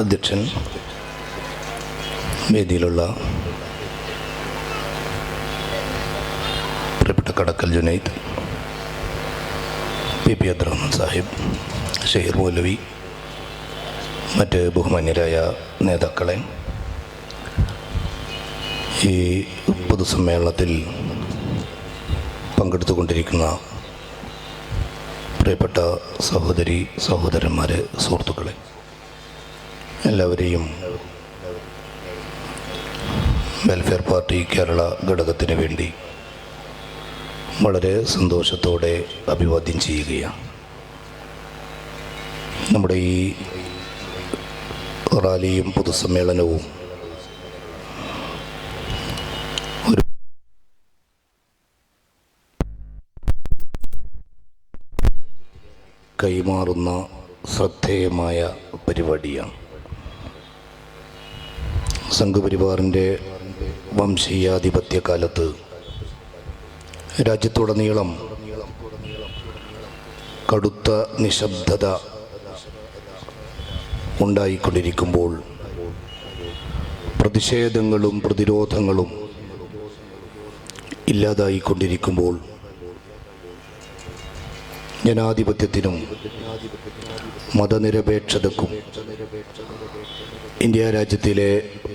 അധ്യക്ഷൻ വേദിയിലുള്ള പ്രിയപ്പെട്ട കടക്കൽ ജുനൈദ് പി പി അബ്ദുറഹ്മാൻ സാഹിബ് ഷെയ്ർ മൗലവി മറ്റ് ബഹുമാന്യരായ നേതാക്കളെ ഈ പൊതുസമ്മേളനത്തിൽ പങ്കെടുത്തുകൊണ്ടിരിക്കുന്ന പ്രിയപ്പെട്ട സഹോദരി സഹോദരന്മാരെ സുഹൃത്തുക്കളെ എല്ലാവരെയും വെൽഫെയർ പാർട്ടി കേരള ഘടകത്തിന് വേണ്ടി വളരെ സന്തോഷത്തോടെ അഭിവാദ്യം ചെയ്യുകയാണ്. നമ്മുടെ ഈ റാലിയും പൊതുസമ്മേളനവും കൈമാറുന്ന ശ്രദ്ധേയമായ പരിപാടിയാണ്. സംഘപരിവാറിന്റെ വംശീയാധിപത്യ കാലത്ത് രാജ്യത്തുടനീളം കടുത്ത നിശബ്ദത ഉണ്ടായിക്കൊണ്ടിരിക്കുമ്പോൾ പ്രതിഷേധങ്ങളും പ്രതിരോധങ്ങളും ഇല്ലാതായിക്കൊണ്ടിരിക്കുമ്പോൾ ജനാധിപത്യത്തിനും മതനിരപേക്ഷതക്കും ഇന്ത്യ രാജ്യത്തിലെ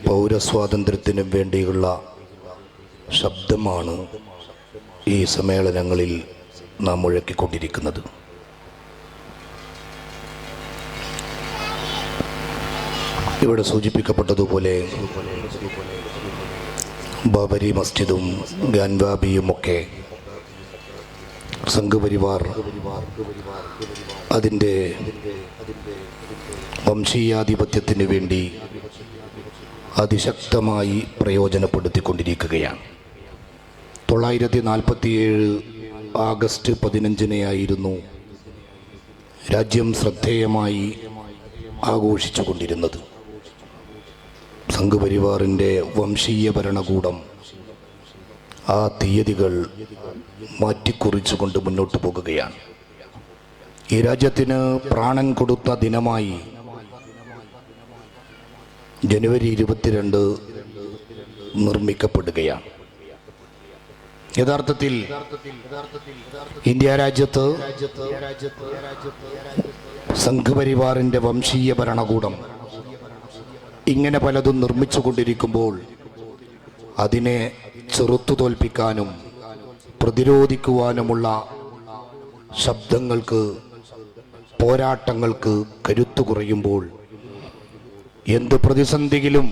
പൗരസ്വാതന്ത്ര്യത്തിനും വേണ്ടിയുള്ള ശബ്ദമാണ് ഈ സമ്മേളനങ്ങളിൽ നാം മുഴക്കിക്കൊണ്ടിരിക്കുന്നത്. ഇവിടെ സൂചിപ്പിക്കപ്പെട്ടതുപോലെ ബാബരി മസ്ജിദും ഗാൻവാബിയുമൊക്കെ സംഘപരിവാർ അതിന്റെ വംശീയാധിപത്യത്തിന് വേണ്ടി അതിശക്തമായി പ്രയോജനപ്പെടുത്തിക്കൊണ്ടിരിക്കുകയാണ്. തൊള്ളായിരത്തി നാൽപ്പത്തിയേഴ് ആഗസ്റ്റ് പതിനഞ്ചിനെയായിരുന്നു രാജ്യം ശ്രദ്ധേയമായി ആഘോഷിച്ചു കൊണ്ടിരുന്നത് സംഘപരിവാറിന്റെ വംശീയ ഭരണകൂടം ആ തീയതികൾ മാറ്റിക്കുറിച്ചുകൊണ്ട് മുന്നോട്ട് പോകുകയാണ്. ഈ രാജ്യത്തിന് പ്രാണൻ കൊടുത്ത ദിനമായി ജനുവരി ഇരുപത്തിരണ്ട് നിർമ്മിക്കപ്പെടുകയാണ്. യഥാർത്ഥത്തിൽ ഇന്ത്യ രാജ്യത്ത് സംഘപരിവാറിന്റെ വംശീയ ഭരണകൂടം ഇങ്ങനെ പലതും നിർമ്മിച്ചു കൊണ്ടിരിക്കുമ്പോൾ അതിനെ ചെറുത്തു തോൽപ്പിക്കാനും പ്രതിരോധിക്കുവാനുമുള്ള ശബ്ദങ്ങൾക്ക് പോരാട്ടങ്ങൾക്ക് കരുത്തു കുറയുമ്പോൾ എന്ത് പ്രതിസന്ധിയിലും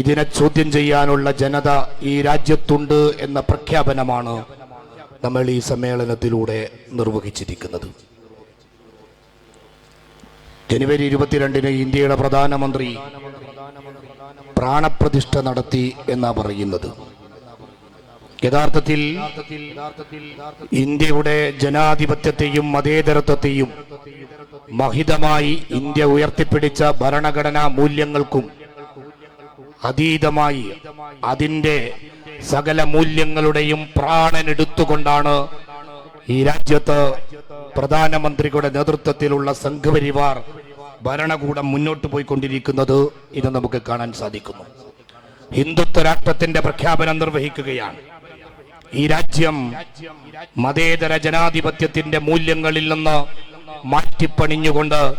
ഇതിനെ ചോദ്യം ചെയ്യാനുള്ള ജനത ഈ രാജ്യത്തുണ്ട് എന്ന പ്രഖ്യാപനമാണ് നമ്മൾ ഈ സമ്മേളനത്തിലൂടെ നിർവഹിച്ചിരിക്കുന്നത്. ജനുവരി ഇരുപത്തിരണ്ടിന് ഇന്ത്യയുടെ പ്രധാനമന്ത്രി പ്രാണപ്രതിഷ്ഠ നടത്തി എന്നാ പറയുന്നത്. യഥാർത്ഥത്തിൽ ഇന്ത്യയുടെ ജനാധിപത്യത്തെയും മതേതരത്വത്തെയും മഹിതമായി ഇന്ത്യ ഉയർത്തിപ്പിടിച്ച ഭരണഘടനാ മൂല്യങ്ങൾക്കും അതീതമായി അതിന്റെ സകല മൂല്യങ്ങളുടെയും പ്രാണനെടുത്തുകൊണ്ടാണ് ഈ രാജ്യത്ത് പ്രധാനമന്ത്രിയുടെ നേതൃത്വത്തിലുള്ള സംഘപരിവാർ ഭരണകൂടം മുന്നോട്ട് പോയിക്കൊണ്ടിരിക്കുന്നത് ഇത് നമുക്ക് കാണാൻ സാധിക്കുന്നു. ഹിന്ദുത്വ രാഷ്ട്രത്തിന്റെ പ്രഖ്യാപനം നിർവഹിക്കുകയാണ്. ഈ രാജ്യം മതേതര ജനാധിപത്യത്തിന്റെ മൂല്യങ്ങളിൽ നിന്ന് മാറ്റിപ്പണിഞ്ഞുകൊണ്ട്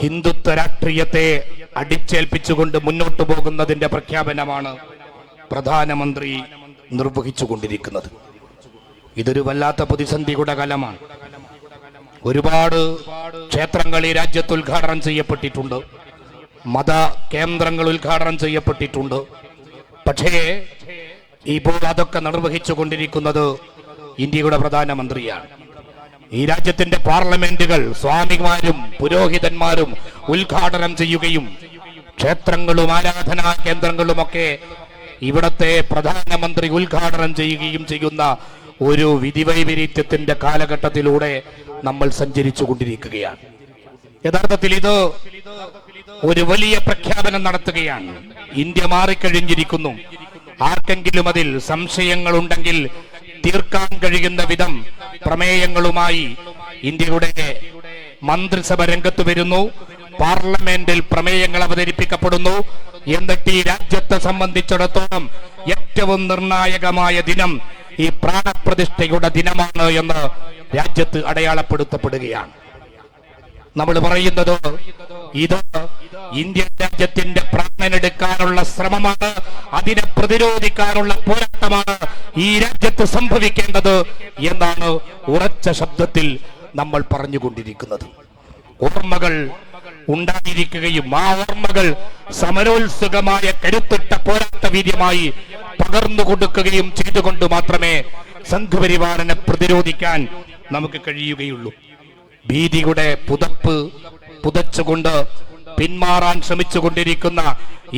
ഹിന്ദുത്വ രാഷ്ട്രീയത്തെ അടിച്ചേൽപ്പിച്ചുകൊണ്ട് മുന്നോട്ടു പോകുന്നതിന്റെ പ്രഖ്യാപനമാണ് പ്രധാനമന്ത്രി നിർവഹിച്ചുകൊണ്ടിരിക്കുന്നത്. ഇതൊരു വല്ലാത്ത പ്രതിസന്ധിയുടെ കാലമാണ്. ഒരുപാട് ക്ഷേത്രങ്ങൾ ഈ രാജ്യത്ത് ഉദ്ഘാടനം ചെയ്യപ്പെട്ടിട്ടുണ്ട്. മത കേന്ദ്രങ്ങൾ ഉദ്ഘാടനം ചെയ്യപ്പെട്ടിട്ടുണ്ട്. പക്ഷേ ഇപ്പോൾ അതൊക്കെ നിർവഹിച്ചു കൊണ്ടിരിക്കുന്നത് ഇന്ത്യയുടെ പ്രധാനമന്ത്രിയാണ്. ഈ രാജ്യത്തിന്റെ പാർലമെന്റുകൾ സ്വാമിമാരും പുരോഹിതന്മാരും ഉദ്ഘാടനം ചെയ്യുകയും ക്ഷേത്രങ്ങളും ആരാധനാ കേന്ദ്രങ്ങളുമൊക്കെ ഇവിടത്തെ പ്രധാനമന്ത്രി ഉദ്ഘാടനം ചെയ്യുകയും ചെയ്യുന്ന ഒരു വിധിവൈപരീത്യത്തിന്റെ കാലഘട്ടത്തിലൂടെ നമ്മൾ സഞ്ചരിച്ചു കൊണ്ടിരിക്കുകയാണ് യഥാർത്ഥത്തിൽ ഇത് ഒരു വലിയ പ്രഖ്യാപനം നടത്തുകയാണ്. ഇന്ത്യ മാറിക്കഴിഞ്ഞിരിക്കുന്നു. ആർക്കെങ്കിലും അതിൽ സംശയങ്ങളുണ്ടെങ്കിൽ തീർക്കാൻ കഴിയുന്ന വിധം പ്രമേയങ്ങളുമായി ഇന്ത്യയുടെ മന്ത്രിസഭ രംഗത്ത് വരുന്നു. പാർലമെന്റിൽ പ്രമേയങ്ങൾ അവതരിപ്പിക്കപ്പെടുന്നു. എന്നിട്ട് ഈ രാജ്യത്തെ സംബന്ധിച്ചിടത്തോളം ഏറ്റവും നിർണായകമായ ദിനം ഈ പ്രാണപ്രതിഷ്ഠയുടെ ദിനമാണ് എന്ന് രാജ്യത്ത് അടയാളപ്പെടുത്തപ്പെടുകയാണ്. നമ്മൾ പറയുന്നത് ഇത് ഇന്ത്യൻ രാജ്യത്തിന്റെ പ്രാണനെടുക്കാനുള്ള ശ്രമമാണ് അതിനെ പ്രതിരോധിക്കാനുള്ള പോരാട്ടമാണ് ഈ രാജ്യത്ത് സംഭവിക്കേണ്ടത് എന്നാണ് ഉറച്ച ശബ്ദത്തിൽ നമ്മൾ പറഞ്ഞുകൊണ്ടിരിക്കുന്നത്. ഓർമ്മകൾ ഉണ്ടായിരിക്കുകയും ആ ഓർമ്മകൾ സമരോത്സുകമായ കരുത്തിട്ട പോരാട്ട വീര്യമായി പകർന്നു കൊടുക്കുകയും ചെയ്തുകൊണ്ട് മാത്രമേ സംഘപരിവാറിനെ പ്രതിരോധിക്കാൻ നമുക്ക് കഴിയുകയുള്ളൂ. ഭീതിയുടെ പുതപ്പ് പുതച്ചുകൊണ്ട് പിന്മാറാൻ ശ്രമിച്ചുകൊണ്ടിരിക്കുന്ന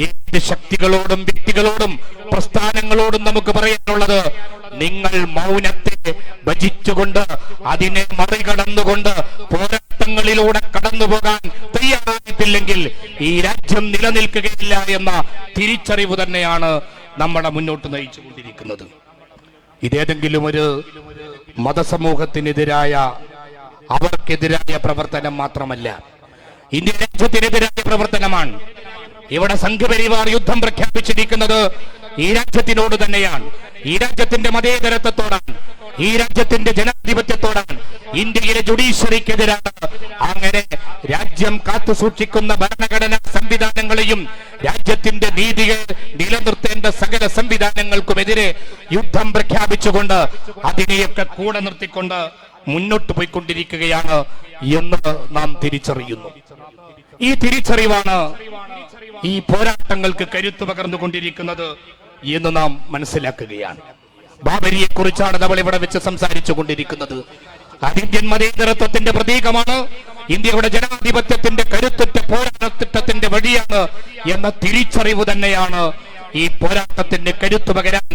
ഏത് ശക്തികളോടും വ്യക്തികളോടും പ്രസ്ഥാനങ്ങളോടും നമുക്ക് പറയാനുള്ളത് നിങ്ങൾ മൗനത്തെ ഭജിച്ചുകൊണ്ട് അതിനെ മറികടന്നുകൊണ്ട് പോരാട്ടങ്ങളിലൂടെ കടന്നു പോകാൻ തയ്യാറായിട്ടില്ലെങ്കിൽ ഈ രാജ്യം നിലനിൽക്കുകയില്ല എന്ന തിരിച്ചറിവ് തന്നെയാണ് നമ്മളെ മുന്നോട്ട് നയിച്ചുകൊണ്ടിരിക്കുന്നത്. ഇതേതെങ്കിലും ഒരു മതസമൂഹത്തിനെതിരായ അവർക്കെതിരായ പ്രവർത്തനം മാത്രമല്ല. ഇന്ത്യൻ രാജ്യത്തിനെതിരായ പ്രവർത്തനമാണ്. ഇവിടെ സംഘപരിവാർ യുദ്ധം പ്രഖ്യാപിച്ചിരിക്കുന്നത് ഈ രാജ്യത്തിനോട് തന്നെയാണ്. ഈ രാജ്യത്തിന്റെ മതേതരത്വത്തോടാണ്. ഈ രാജ്യത്തിന്റെ ജനാധിപത്യത്തോടാണ്. ഇന്ത്യയിലെ ജുഡീഷ്യറിക്കെതിരാണ് അങ്ങനെ രാജ്യം കാത്തു സൂക്ഷിക്കുന്ന ഭരണഘടനാ സംവിധാനങ്ങളെയും രാജ്യത്തിന്റെ നീതിയെ നിലനിർത്തേണ്ട സകല സംവിധാനങ്ങൾക്കുമെതിരെ യുദ്ധം പ്രഖ്യാപിച്ചുകൊണ്ട് അതിനെയൊക്കെ കൂടെ നിർത്തിക്കൊണ്ട് മുന്നോട്ട് പോയിക്കൊണ്ടിരിക്കുകയാണ് എന്ന് നാം തിരിച്ചറിയുന്നു. ഈ തിരിച്ചറിവാണ് ഈ പോരാട്ടങ്ങൾക്ക് കരുത്തു പകർന്നുകൊണ്ടിരിക്കുന്നത് എന്ന് നാം മനസ്സിലാക്കുകയാണ്. ബാബരിയെ കുറിച്ചാണ് നമ്മൾ ഇവിടെ വെച്ച് സംസാരിച്ചു കൊണ്ടിരിക്കുന്നത് അതിന്ത്യൻ മതേതരത്വത്തിന്റെ പ്രതീകമാണ്. ഇന്ത്യയുടെ ജനാധിപത്യത്തിന്റെ കരുത്തുറ്റ പോരാട്ടത്തിന്റെ വഴിയാണ് എന്ന തിരിച്ചറിവ് തന്നെയാണ് ഈ പോരാട്ടത്തിന്റെ കരുത്തു പകരാൻ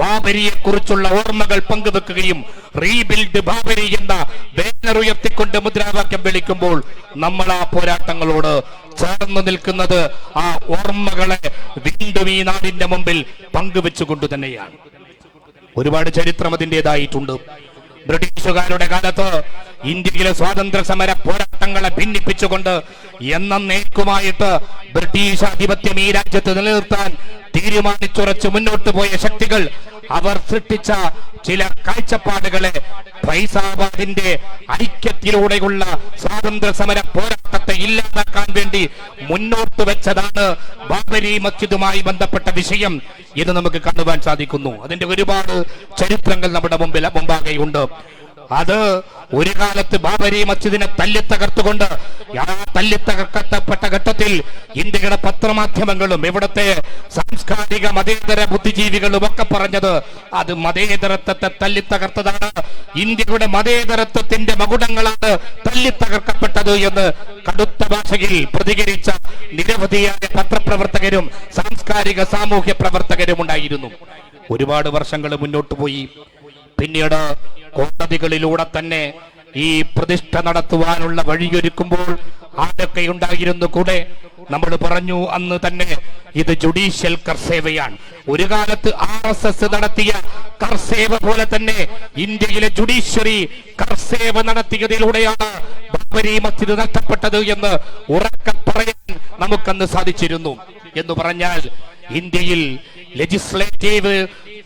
ബാബരിയെ കുറിച്ചുള്ള ഓർമ്മകൾ പങ്കുവെക്കുകയും റീബിൽഡ് ബാബരി എന്ന ബാനർ ഉയർത്തിക്കൊണ്ട് മുദ്രാവാക്യം വിളിക്കുമ്പോൾ നമ്മൾ ആ പോരാട്ടങ്ങളോട് ചേർന്ന് നിൽക്കുന്നത് ആ ഓർമ്മകളെ വീണ്ടും ഈ നാടിന്റെ മുമ്പിൽ പങ്കുവെച്ചുകൊണ്ട് തന്നെയാണ്. ഒരുപാട് ചരിത്രം അതിന്റെതായിട്ടുണ്ട് ബ്രിട്ടീഷുകാരുടെ കാലത്ത് ഇന്ത്യയിലെ സ്വാതന്ത്ര്യ സമര പോരാട്ടങ്ങളെ ഭിന്നിപ്പിച്ചുകൊണ്ട് എന്നേക്കുമായിട്ട് ബ്രിട്ടീഷ് ആധിപത്യം ഈ രാജ്യത്ത് നിലനിർത്താൻ തീരുമാനിച്ചുറച്ച് മുന്നോട്ട് പോയ ശക്തികൾ അവർ സൃഷ്ടിച്ച ചില കാഴ്ചപ്പാടുകളെ ഫൈസാബാദിന്റെ ഐക്യത്തിലൂടെയുള്ള സ്വാതന്ത്ര്യ സമര പോരാട്ടത്തെ ഇല്ലാതാക്കാൻ വേണ്ടി മുന്നോട്ട് വെച്ചതാണ് ബാബരി മസ്ജിദുമായി ബന്ധപ്പെട്ട വിഷയം ഇത് നമുക്ക് കാണുവാൻ സാധിക്കുന്നു. അതിന്റെ ഒരുപാട് ചരിത്രങ്ങൾ നമ്മുടെ മുമ്പിൽ മുമ്പാകെയുണ്ട്. അത് ഒരു കാലത്ത് ബാബരി മസ്ജിദിനെ തല്ലിത്തകർത്തുകൊണ്ട് ആ തല്ലിത്തകർക്കപ്പെട്ട ഘട്ടത്തിൽ ഇന്ത്യയുടെ പത്രമാധ്യമങ്ങളും ഇവിടുത്തെ സാംസ്കാരിക മതേതര ബുദ്ധിജീവികളും ഒക്കെ പറഞ്ഞത് അത് മതേതരത്വത്തെ തല്ലിത്തകർത്തതാണ്. ഇന്ത്യയുടെ മതേതരത്വത്തിന്റെ മകുടങ്ങളാണ് തല്ലിത്തകർക്കപ്പെട്ടത് എന്ന് കടുത്ത ഭാഷയിൽ പ്രതികരിച്ച നിരവധിയായ പത്രപ്രവർത്തകരും സാംസ്കാരിക സാമൂഹ്യ പ്രവർത്തകരും ഉണ്ടായിരുന്നു. ഒരുപാട് വർഷങ്ങൾ മുന്നോട്ട് പോയി. പിന്നീട് കോടതികളിലൂടെ തന്നെ ഈ പ്രതിഷ്ഠ നടത്തുവാനുള്ള വഴിയൊരുക്കുമ്പോൾ ആരൊക്കെ ഉണ്ടായിരുന്നു കൂടെ? നമ്മൾ പറഞ്ഞു അന്ന് തന്നെ ഇത് ജുഡീഷ്യൽ കർസേവയാണ് ഒരു കാലത്ത് ആർ എസ് എസ് നടത്തിയ കർസേവ പോലെ തന്നെ ഇന്ത്യയിലെ ജുഡീഷ്യറി കർസേവ നടത്തിയതിലൂടെയാണ് ബാബരി മസ്ജിദ് നഷ്ടപ്പെട്ടത് എന്ന് ഉറക്കെ പറയാൻ നമുക്കന്ന് സാധിച്ചിരുന്നു. എന്ന് പറഞ്ഞാൽ ഇന്ത്യയിൽ ലെജിസ്ലേറ്റീവ്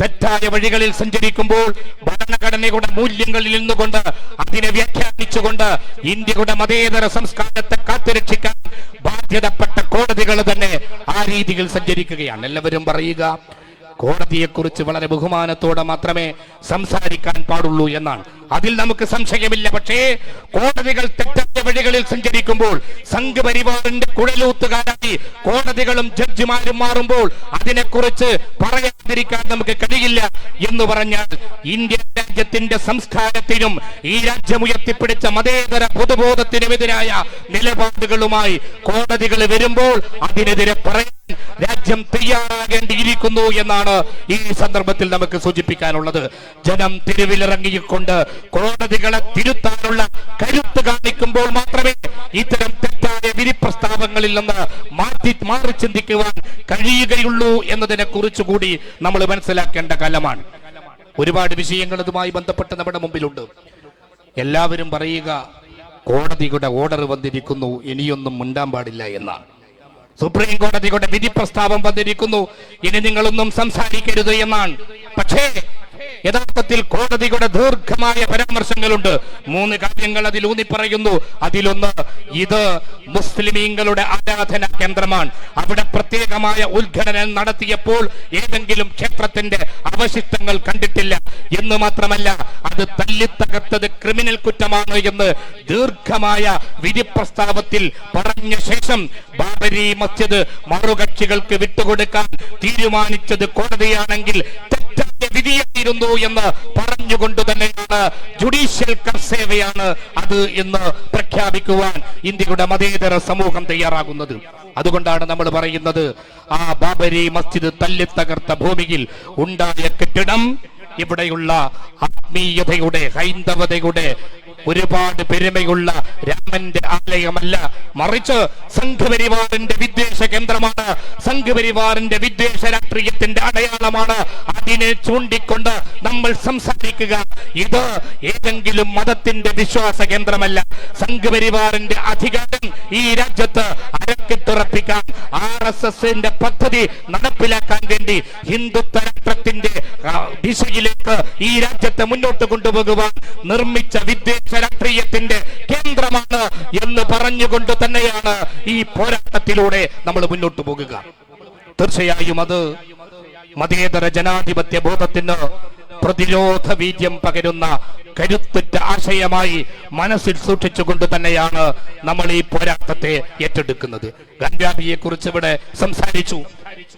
തെറ്റായ വഴികളിൽ സഞ്ചരിക്കുമ്പോൾ ഭരണഘടനയുടെ മൂല്യങ്ങളിൽ നിന്നുകൊണ്ട് അതിനെ വ്യാഖ്യാനിച്ചുകൊണ്ട് ഇന്ത്യയുടെ മതേതര സംസ്കാരത്തെ കാത്തുരക്ഷിക്കാൻ ബാധ്യതപ്പെട്ട കോടതികൾ തന്നെ ആ രീതിയിൽ സഞ്ചരിക്കുകയാണ്. എല്ലാവരും പറയുക കോടതിയെക്കുറിച്ച് വളരെ ബഹുമാനത്തോടെ മാത്രമേ സംസാരിക്കാൻ പാടുള്ളൂ എന്നാണ്. അതിൽ നമുക്ക് സംശയമില്ല പക്ഷേ കോടതികൾ തെറ്റായ വഴികളിൽ സഞ്ചരിക്കുമ്പോൾ സംഘപരിവാറിന്റെ കുഴലൂത്തുകാരായി കോടതികളും ജഡ്ജിമാരും മാറുമ്പോൾ അതിനെക്കുറിച്ച് പറയാതിരിക്കാൻ നമുക്ക് കഴിയില്ല എന്ന് പറഞ്ഞാൽ ഇന്ത്യ രാജ്യത്തിന്റെ സംസ്കാരത്തിനും ഈ രാജ്യം ഉയർത്തിപ്പിടിച്ച മതേതര പൊതുബോധത്തിനുമെതിരായ നിലപാടുകളുമായി കോടതികൾ വരുമ്പോൾ അതിനെതിരെ പറയാൻ രാജ്യം തയ്യാറാകേണ്ടിയിരിക്കുന്നു എന്നാണ് ഈ സന്ദർഭത്തിൽ നമുക്ക് സൂചിപ്പിക്കാനുള്ളത്. ജനം തെരുവിലിറങ്ങിക്കൊണ്ട് കോടതികളെ തിരുത്താനുള്ള കരുത്ത് കാണിക്കുമ്പോൾ മാത്രമേ ഇത്തരം തെറ്റായ വിരിപ്രസ്താവങ്ങളിൽ നിന്ന് മാറ്റി മാറി ചിന്തിക്കുവാൻ കഴിയുകയുള്ളൂ എന്നതിനെ കുറിച്ചുകൂടി നമ്മൾ മനസ്സിലാക്കേണ്ട കാലമാണ്. ഒരുപാട് വിഷയങ്ങൾ ഇതുമായി ബന്ധപ്പെട്ട് നമ്മുടെ മുമ്പിലുണ്ട്. എല്ലാവരും പറയുക കോടതിയുടെ ഓർഡർ വന്നിരിക്കുന്നു ഇനിയൊന്നും മിണ്ടാൻ പാടില്ല എന്നാണ്. സുപ്രീം കോടതിയുടെ വിധി പ്രസ്താവം വന്നിരിക്കുന്നു. ഇനി നിങ്ങളൊന്നും സംസാരിക്കരുത് എന്നാണ്. പക്ഷേ യഥാർത്ഥത്തിൽ കോടതിയുടെ ദീർഘമായ പരാമർശങ്ങളുണ്ട്. മൂന്ന് കാര്യങ്ങൾ അതിൽ ഊന്നി പറയുന്നു അതിലൊന്ന് ഇത് മുസ്ലിമീങ്ങളുടെ ആരാധനാ കേന്ദ്രമാണ്. അവിടെ പ്രത്യേകമായ ഉദ്ഘാടനം നടത്തിയപ്പോൾ ഏതെങ്കിലും ക്ഷേത്രത്തിന്റെ അവശിഷ്ടങ്ങൾ കണ്ടിട്ടില്ല. എന്ന് മാത്രമല്ല അത് തല്ലിത്തകർത്തത് ക്രിമിനൽ കുറ്റമാണ് എന്ന് ദീർഘമായ വിധി പ്രസ്താവത്തിൽ പറഞ്ഞ ശേഷം ബാബരി മസ്ജിദ് മറുകക്ഷികൾക്ക് വിട്ടുകൊടുക്കാൻ തീരുമാനിച്ചത് കോടതിയാണെങ്കിൽ തെറ്റായ വിധിയായിരുന്നു എന്ന് പറഞ്ഞുകൊണ്ട് തന്നെയാണ് ജുഡീഷ്യൽ കർസേവയാണ് അത് എന്ന് പ്രഖ്യാപിക്കുവാൻ ഇന്ത്യയുടെ മതേതര സമൂഹം തയ്യാറാകുന്നത്. അതുകൊണ്ടാണ് നമ്മൾ പറയുന്നത് ആ ബാബരി മസ്ജിദ് തല്ലിത്തകർത്ത ഭൂമിയിൽ ഉണ്ടായ കെട്ടിടം ഇവിടെയുള്ള ആത്മീയതയുടെ ഹൈന്ദവതയുടെ ഒരുപാട് പെരുമയുള്ള രാമന്റെ ആലയമല്ല. മറിച്ച് സംഘപരിവാറിന്റെ വിദ്വേഷ കേന്ദ്രമാണ്. സംഘപരിവാറിന്റെ വിദ്വേഷ രാഷ്ട്രീയത്തിന്റെ അടയാളമാണ്. അതിനെ ചൂണ്ടിക്കൊണ്ട് നമ്മൾ സംസാരിക്കുക. ഇത് ഏതെങ്കിലും മതത്തിന്റെ വിശ്വാസ കേന്ദ്രമല്ല. സംഘപരിവാറിന്റെ അധികാരം ഈ രാജ്യത്ത് അരക്കിത്തുറപ്പിക്കാൻ ആർ എസ് എസിന്റെ പദ്ധതി നടപ്പിലാക്കാൻ വേണ്ടി ഹിന്ദുത്വ രാഷ്ട്രത്തിന്റെ ദിശയിലേക്ക് ഈ രാജ്യത്തെ മുന്നോട്ട് കൊണ്ടുപോകുവാൻ നിർമ്മിച്ച വിദ്വേഷ രാഷ്ട്രീയത്തിന്റെ കേന്ദ്രമാണ് എന്ന് പറഞ്ഞുകൊണ്ട് തന്നെയാണ് ഈ പോരാട്ടത്തിലൂടെ നമ്മൾ മുന്നോട്ട് പോകുക. തീർച്ചയായും അത് മതേതര ജനാധിപത്യ ബോധത്തിന് പ്രതിരോധ വീര്യം പകരുന്ന കരുത്തുറ്റ ആശയമായി മനസ്സിൽ സൂക്ഷിച്ചുകൊണ്ട് തന്നെയാണ് നമ്മൾ ഈ പോരാട്ടത്തെ ഏറ്റെടുക്കുന്നത്. ഗാന്ധിയെ കുറിച്ച് ഇവിടെ സംസാരിച്ചു.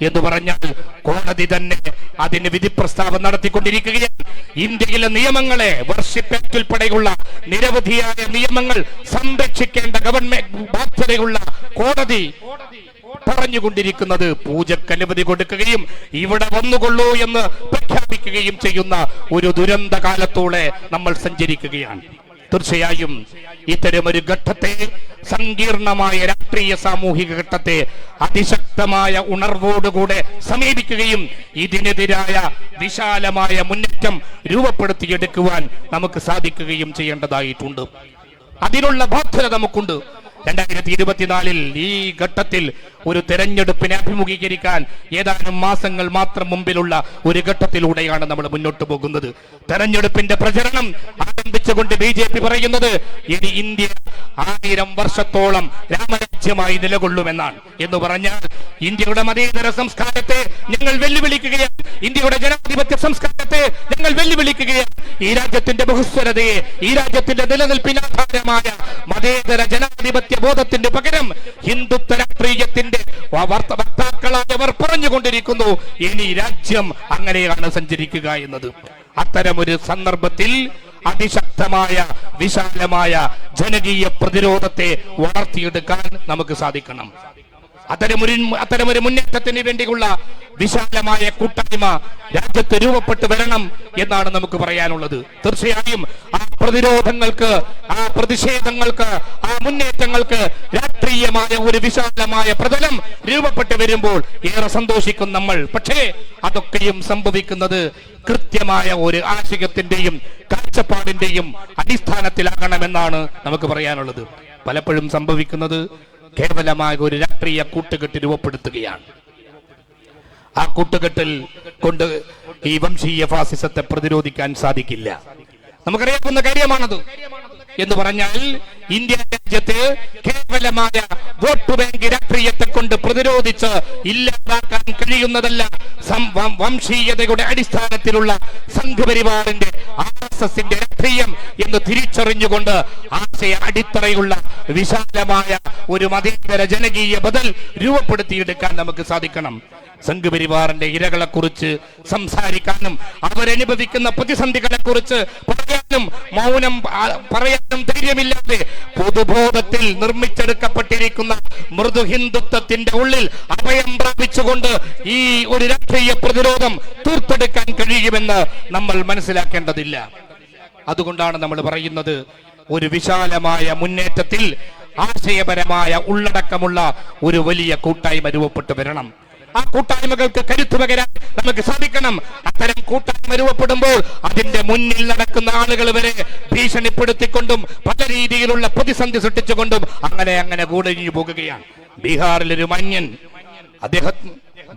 എന്ന് പറഞ്ഞാൽ കോടതി തന്നെ അതിന് വിധി പ്രസ്താവം നടത്തിക്കൊണ്ടിരിക്കുകയാണ്. ഇന്ത്യയിലെ നിയമങ്ങളെ വർഷിപ്പ് ആക്ട് ഉൾപ്പെടെയുള്ള നിരവധിയായ നിയമങ്ങൾ സംരക്ഷിക്കേണ്ട ഗവൺമെന്റ് ബാധ്യതയുള്ള കോടതി പറഞ്ഞുകൊണ്ടിരിക്കുന്നത് പൂജക്ക് അനുമതി കൊടുക്കുകയും ഇവിടെ വന്നുകൊള്ളൂ എന്ന് പ്രഖ്യാപിക്കുകയും ചെയ്യുന്ന ഒരു ദുരന്ത കാലത്തോടെ നമ്മൾ സഞ്ചരിക്കുകയാണ്. തീർച്ചയായും ഇത്തരമൊരു ഘട്ടത്തെ സങ്കീർണമായ രാഷ്ട്രീയ സാമൂഹിക ഘട്ടത്തെ അതിശക്തമായ ഉണർവോടുകൂടെ സമീപിക്കുകയും ഇതിനെതിരായ വിശാലമായ മുന്നേറ്റം രൂപപ്പെടുത്തിയെടുക്കുവാൻ നമുക്ക് സാധിക്കുകയും ചെയ്യേണ്ടതായിട്ടുണ്ട്. അതിനുള്ള ബാധ്യത നമുക്കുണ്ട്. രണ്ടായിരത്തി ഇരുപത്തിനാലിൽ ഈ ഘട്ടത്തിൽ ഒരു തെരഞ്ഞെടുപ്പിനെ അഭിമുഖീകരിക്കാൻ ഏതാനും മാസങ്ങൾ മാത്രം മുമ്പിലുള്ള ഒരു ഘട്ടത്തിലൂടെയാണ് നമ്മൾ മുന്നോട്ട് പോകുന്നത്. തെരഞ്ഞെടുപ്പിന്റെ പ്രചരണം ആരംഭിച്ചുകൊണ്ട് ബി ജെ പി പറയുന്നത് ഇനി ഇന്ത്യ ആയിരം വർഷത്തോളം രാമരാജ്യമായി നിലകൊള്ളുമെന്നാണ്. എന്ന് പറഞ്ഞാൽ ഇന്ത്യയുടെ മതേതര സംസ്കാരത്തെ ഞങ്ങൾ വെല്ലുവിളിക്കുകയാണ്. ഇന്ത്യയുടെ ജനാധിപത്യ സംസ്കാരത്തെ ഞങ്ങൾ വെല്ലുവിളിക്കുകയാണ്. ഈ രാജ്യത്തിന്റെ ബഹുസ്വരതയെ ഈ രാജ്യത്തിന്റെ നിലനിൽപ്പിനാധാരമായ മതേതര ജനാധിപത്യ ബോധത്തിന്റെ പകരം ഹിന്ദുത്വ രാഷ്ട്രീയത്തിന്റെ വർത്ത- വക്താക്കളായവർ പറഞ്ഞുകൊണ്ടിരിക്കുന്നു ഇനി രാജ്യം അങ്ങനെയാണ് സഞ്ചരിക്കുക എന്നത്. അത്തരമൊരു സന്ദർഭത്തിൽ അതിശക്തമായ വിശാലമായ ജനകീയ പ്രതിരോധത്തെ വളർത്തിയെടുക്കാൻ നമുക്ക് സാധിക്കണം. അത്തരമൊരു അത്തരമൊരു മുന്നേറ്റത്തിന് വേണ്ടിയുള്ള വിശാലമായ കൂട്ടായ്മ രാജ്യത്ത് രൂപപ്പെട്ടു വരണം എന്നാണ് നമുക്ക് പറയാനുള്ളത്. തീർച്ചയായും ആ പ്രതിരോധങ്ങൾക്ക് ആ പ്രതിഷേധങ്ങൾക്ക് ആ മുന്നേറ്റങ്ങൾക്ക് രാഷ്ട്രീയമായ ഒരു വിശാലമായ പ്രതലം രൂപപ്പെട്ടു വരുമ്പോൾ ഏറെ സന്തോഷിക്കും നമ്മൾ. പക്ഷേ അതൊക്കെയും സംഭവിക്കുന്നത് കൃത്യമായ ഒരു ആശയത്തിന്റെയും കാഴ്ചപ്പാടിന്റെയും അടിസ്ഥാനത്തിലാകണമെന്നാണ് നമുക്ക് പറയാനുള്ളത്. പലപ്പോഴും സംഭവിക്കുന്നത് കേവലമായ ഒരു രാഷ്ട്രീയ കൂട്ടുകെട്ട് രൂപപ്പെടുത്തുകയാണ്. ആ കൂട്ടുകെട്ടിൽ കൊണ്ട് ഈ വംശീയ ഫാസിസത്തെ പ്രതിരോധിക്കാൻ സാധിക്കില്ല. നമുക്കറിയാവുന്ന കാര്യമാണത്. എന്ന് പറഞ്ഞാൽ ഇന്ത്യ രാജ്യത്ത് കേവലമായ വോട്ട് ബാങ്ക് രാഷ്ട്രീയത്തെ കൊണ്ട് പ്രതിരോധിച്ച് ഇല്ലാതാക്കാൻ കഴിയുന്നതല്ല വംശീയതയുടെ അടിസ്ഥാനത്തിലുള്ള സംഘപരിവാറിന്റെ ആർ രാഷ്ട്രീയം എന്ന് തിരിച്ചറിഞ്ഞുകൊണ്ട് ആശയ അടിത്തറയുള്ള വിശാലമായ ഒരു മതേതര ജനകീയ ബദൽ രൂപപ്പെടുത്തിയെടുക്കാൻ നമുക്ക് സാധിക്കണം. സംഘപരിവാറിന്റെ ഇരകളെ കുറിച്ച് സംസാരിക്കാനും അവരനുഭവിക്കുന്ന പ്രതിസന്ധികളെ കുറിച്ച് പറയാനും മൗനം പറയാനും ധൈര്യമില്ലാതെ പൊതുബോധത്തിൽ നിർമ്മിച്ചെടുക്കപ്പെട്ടിരിക്കുന്ന മൃദു ഹിന്ദുത്വത്തിന്റെ ഉള്ളിൽ അഭയം പ്രാപിച്ചുകൊണ്ട് ഈ ഒരു രാഷ്ട്രീയ പ്രതിരോധം തീർത്തെടുക്കാൻ കഴിയുമെന്ന് നമ്മൾ മനസ്സിലാക്കേണ്ടതില്ല. അതുകൊണ്ടാണ് നമ്മൾ പറയുന്നത് ഒരു വിശാലമായ മുന്നേറ്റത്തിൽ ആശയപരമായ ഉള്ളടക്കമുള്ള ഒരു വലിയ കൂട്ടായ്മ രൂപപ്പെട്ടു വരണം. ആ കൂട്ടായ്മകൾക്ക് കരുത്തു പകരാൻ നമുക്ക് സാധിക്കണം. അത്തരം കൂട്ടായ്മ രൂപപ്പെടുമ്പോൾ അതിന്റെ മുന്നിൽ നടക്കുന്ന ആളുകൾ വരെ ഭീഷണിപ്പെടുത്തിക്കൊണ്ടും പല രീതിയിലുള്ള പ്രതിസന്ധി സൃഷ്ടിച്ചുകൊണ്ടും അങ്ങനെ അങ്ങനെ കൂടഞ്ഞു പോകുകയാണ്. ബീഹാറിലൊരു മഞ്ഞൻ അദ്ദേഹം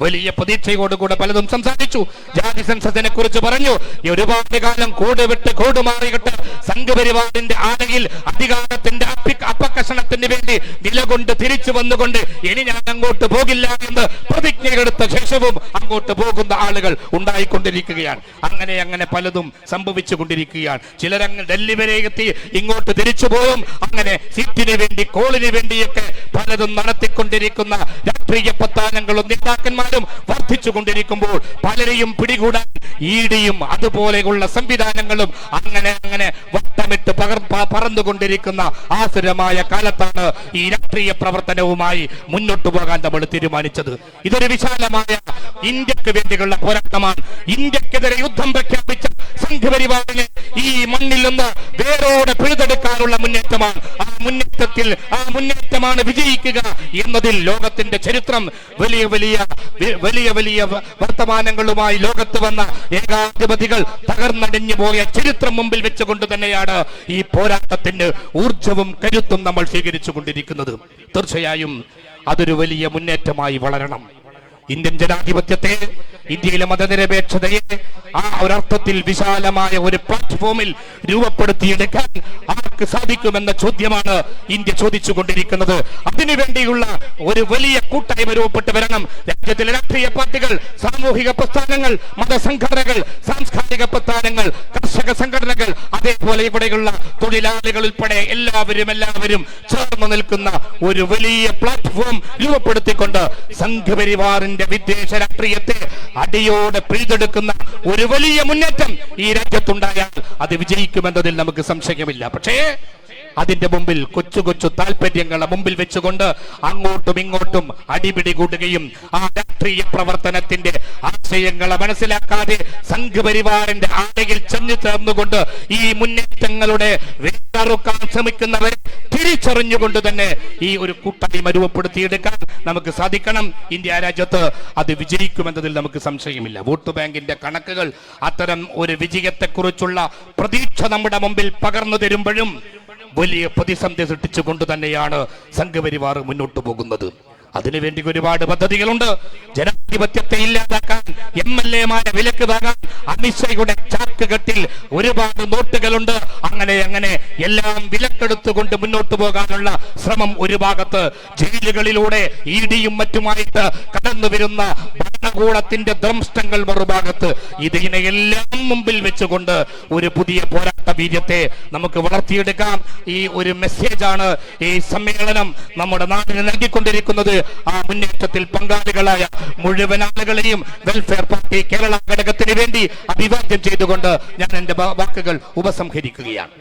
വലിയ പ്രതീക്ഷയോടുകൂടെ പലതും സംസാരിച്ചു. ജാതി സെൻസസിനെ കുറിച്ച് പറഞ്ഞു. ഒരുപാട് കാലം കൂട് വിട്ട് കൂട് മാറിയിട്ട് സംഘപരിവാറിന്റെ ആലയിൽ അധികാരത്തിന്റെ അപ്പി അപ്പക്കഷണത്തിന് വേണ്ടി നിലകൊണ്ട് തിരിച്ചു വന്നുകൊണ്ട് ഇനി ഞാൻ അങ്ങോട്ട് പോകില്ല എന്ന് പ്രതിജ്ഞയെടുത്ത ശേഷവും അങ്ങോട്ട് പോകുന്ന ആളുകൾ ഉണ്ടായിക്കൊണ്ടിരിക്കുകയാണ്. അങ്ങനെ അങ്ങനെ പലതും സംഭവിച്ചു കൊണ്ടിരിക്കുകയാണ് ചിലരങ്ങ് ഡൽഹി വരെ എത്തി ഇങ്ങോട്ട് തിരിച്ചു പോകും അങ്ങനെ സീറ്റിന് വേണ്ടി കോളിന് വേണ്ടിയൊക്കെ പലതും നടത്തിക്കൊണ്ടിരിക്കുന്ന രാഷ്ട്രീയ പ്രസ്ഥാനങ്ങളും നേതാക്കന്മാരും വർദ്ധിച്ചു കൊണ്ടിരിക്കുമ്പോൾ പലരെയും പിടികൂടാൻ ഈടിയും അതുപോലെയുള്ള സംവിധാനങ്ങളും അങ്ങനെ അങ്ങനെ വട്ടമിട്ട് പകർ പറന്നുകൊണ്ടിരിക്കുന്ന ആസുരമായ കാലത്താണ് ഈ രാഷ്ട്രീയ പ്രവർത്തനവുമായി മുന്നോട്ടു പോകാൻ നമ്മൾ തീരുമാനിച്ചത്. ഇതൊരു വിശാലമായ ഇന്ത്യയ്ക്ക് വേണ്ടിയുള്ള പോരാട്ടമാണ്. ഇന്ത്യക്കെതിരെ യുദ്ധം പ്രഖ്യാപിച്ച സംഘപരിവാറിനെ ഈ മണ്ണിൽ നിന്ന് വേരോടെ പിഴുതെടുക്കാനുള്ള മുന്നേറ്റമാണ് ആ മുന്നേറ്റത്തിൽ ആ മുന്നേറ്റമാണ് വിജയിക്കുക എന്നതിൽ ലോകത്തിന്റെ ചരിത്രം വലിയ വലിയ വലിയ വലിയ വർത്തമാനങ്ങളുമായി ലോകത്ത് വന്ന ഏകാധിപതികൾ തകർന്നടിഞ്ഞു പോയ ചരിത്രം മുമ്പിൽ വെച്ചുകൊണ്ട് തന്നെയാണ് ഈ പോരാട്ടത്തിന് ഊർജവും കരുത്തും നമ്മൾ സ്വീകരിച്ചു കൊണ്ടിരിക്കുന്നത്. തീർച്ചയായും അതൊരു വലിയ മുന്നേറ്റമായി വളരണം. ഇന്ത്യൻ ജനാധിപത്യത്തെ ഇന്ത്യയിലെ മതനിരപേക്ഷതയെ ആ ഒരർത്ഥത്തിൽ വിശാലമായ ഒരു പ്ലാറ്റ്ഫോമിൽ രൂപപ്പെടുത്തിയെടുക്കാൻ ആർക്ക് സാധിക്കുമെന്ന ചോദ്യമാണ് ഇന്ത്യ ചോദിച്ചുകൊണ്ടിരിക്കുന്നത്. അതിനുവേണ്ടിയുള്ള ഒരു വലിയ കൂട്ടായ്മ രൂപപ്പെട്ട് വരണം. രാജ്യത്തിലെ രാഷ്ട്രീയ പാർട്ടികൾ സാമൂഹിക പ്രസ്ഥാനങ്ങൾ മതസംഘടനകൾ സാംസ്കാരിക പ്രസ്ഥാനങ്ങൾ കർഷക സംഘടനകൾ അതേപോലെ ഇവിടെയുള്ള തൊഴിലാളികൾ ഉൾപ്പെടെ എല്ലാവരും എല്ലാവരും ചേർന്ന് നിൽക്കുന്ന ഒരു വലിയ പ്ലാറ്റ്ഫോം രൂപപ്പെടുത്തിക്കൊണ്ട് സംഘപരിവാറിന്റെ വിദ്വേഷ രാഷ്ട്രീയത്തെ അടിയോടെ പിഴുതെടുക്കുന്ന ഒരു വലിയ മുന്നേറ്റം ഈ രാജ്യത്തുണ്ടായാൽ അത് വിജയിക്കുമെന്നതിൽ നമുക്ക് സംശയമില്ല. പക്ഷേ അതിന്റെ മുമ്പിൽ കൊച്ചു കൊച്ചു താല്പര്യങ്ങളെ മുമ്പിൽ വെച്ചുകൊണ്ട് അങ്ങോട്ടും ഇങ്ങോട്ടും അടിപിടി കൂടുകയും ആ രാഷ്ട്രീയ പ്രവർത്തനത്തിന്റെ ആശയങ്ങളെ മനസ്സിലാക്കാതെ സംഘപരിവാറിന്റെ ആടയിൽ ചെന്നു ചേർന്നുകൊണ്ട് ഈ മുന്നേറ്റങ്ങളുടെ വേററുക്കാൻ ശ്രമിക്കുന്നവരെ തിരിച്ചറിഞ്ഞുകൊണ്ട് തന്നെ ഈ ഒരു കൂട്ടായ്മ രൂപപ്പെടുത്തിയെടുക്കാൻ നമുക്ക് സാധിക്കണം. ഇന്ത്യ രാജ്യത്ത് അത് വിജയിക്കുമെന്നതിൽ നമുക്ക് സംശയമില്ല. വോട്ട് ബാങ്കിന്റെ കണക്കുകൾ അത്തരം ഒരു വിജയത്തെക്കുറിച്ചുള്ള പ്രതീക്ഷ നമ്മുടെ മുമ്പിൽ പകർന്നു തരുമ്പോഴും വലിയ പ്രതിസന്ധി സൃഷ്ടിച്ചുകൊണ്ട് തന്നെയാണ് സംഘപരിവാർ മുന്നോട്ട് പോകുന്നത്. അതിനുവേണ്ടി ഒരുപാട് പദ്ധതികളുണ്ട്. ജനാധിപത്യത്തെ ഇല്ലാതാക്കാൻ എം എൽ എമാരെ വിലക്ക് വാങ്ങാൻ അമിത്ഷയുടെ ചാക്കുകെട്ടിൽ ഒരുപാട് നോട്ടുകളുണ്ട്. അങ്ങനെ അങ്ങനെ എല്ലാം വിലക്കെടുത്തുകൊണ്ട് മുന്നോട്ട് പോകാനുള്ള ശ്രമം ഒരു ഭാഗത്ത് ജയിലുകളിലൂടെ ഇടിയും മറ്റുമായിട്ട് കടന്നു വരുന്ന ഭരണകൂടത്തിന്റെ ദ്രംഷ്ടങ്ങൾ മറുഭാഗത്ത് ഇതിനെയെല്ലാം മുമ്പിൽ വെച്ചുകൊണ്ട് ഒരു പുതിയ പോരാട്ട ബീജത്തെ നമുക്ക് വളർത്തിയെടുക്കാം. ഈ ഒരു മെസ്സേജാണ് ഈ സമ്മേളനം നമ്മുടെ നാടിന് നൽകിക്കൊണ്ടിരിക്കുന്നത്. ആ മുന്നേറ്റത്തിൽ പങ്കാളികളായ മുഴുവൻ ആളുകളെയും വെൽഫെയർ പാർട്ടി കേരള ഘടകത്തിന് വേണ്ടി അഭിവാദ്യം ചെയ്തുകൊണ്ട് ഞാൻ എന്റെ വാക്കുകൾ ഉപസംഹരിക്കുകയാണ്.